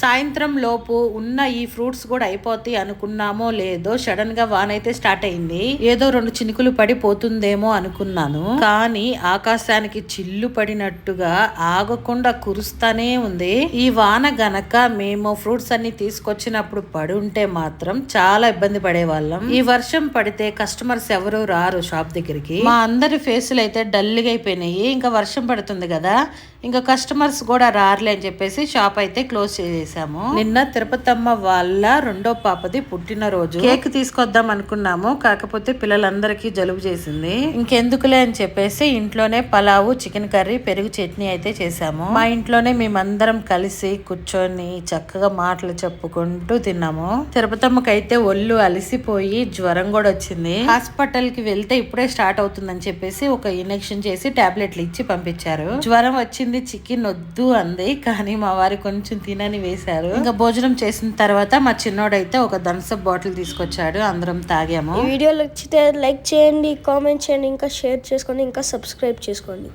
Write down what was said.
సాయంత్రం లోపు ఉన్న ఈ ఫ్రూట్స్ కూడా అయిపోతాయి అనుకున్నామో లేదో సడన్గా వాన అయితే స్టార్ట్ అయింది. ఏదో రెండు చినుకులు పడి పోతుందేమో అనుకున్నాను. కానీ ఆకాశానికి చిల్లు పడినట్టుగా ఆగకుండా కురుస్తానే ఉంది. ఈ వాన గనక మేము ఫ్రూట్స్ అన్ని తీసుకొచ్చినప్పుడు పడి ఉంటే మాత్రం చాలా ఇబ్బంది పడేవాళ్ళం. ఈ వర్షం పడితే కస్టమర్స్ ఎవరు రారు షాప్ దగ్గరికి. మా అందరి ఫేసులు అయితే డల్గా అయిపోయినాయి. ఇంకా వర్షం పడుతుంది కదా. ఇంకా కస్టమర్స్ కూడా రారులే అని చెప్పేసి షాప్ అయితే క్లోజ్ చేసేసాము నిన్న తిరుపతమ్మ వాళ్ళ రెండో పాపది పుట్టినరోజు. కేక్ తీసుకొద్దాం అనుకున్నాము కాకపోతే పిల్లలందరికీ జలుబు చేసింది. ఇంకెందుకులే అని చెప్పేసి ఇంట్లోనే పలావు చికెన్ కర్రీ పెరుగు చట్నీ అయితే చేసాము మా ఇంట్లోనే మేమందరం కలిసి కూర్చొని చక్కగా మాటలు చెప్పుకుంటూ తిన్నాము. తిరుపతమ్మకి అయితే ఒళ్ళు అలసిపోయి జ్వరం కూడా వచ్చింది. హాస్పిటల్కి వెళ్తే ఇప్పుడే స్టార్ట్ అవుతుందని చెప్పేసి ఒక ఇంజెక్షన్ చేసి టాబ్లెట్లు ఇచ్చి పంపించారు. జ్వరం వచ్చింది చికెన్ వద్దు అంది కానీ మా వారి కొంచెం తినని వేశారు ఇంకా భోజనం చేసిన తర్వాత మా చిన్నోడైతే ఒక థమ్స్అప్ బాటిల్ తీసుకొచ్చాడు. అందరం తాగాము. ఈ వీడియో నచ్చితే లైక్ చేయండి కామెంట్ చేయండి ఇంకా షేర్ చేసుకోండి ఇంకా సబ్స్క్రైబ్ చేసుకోండి.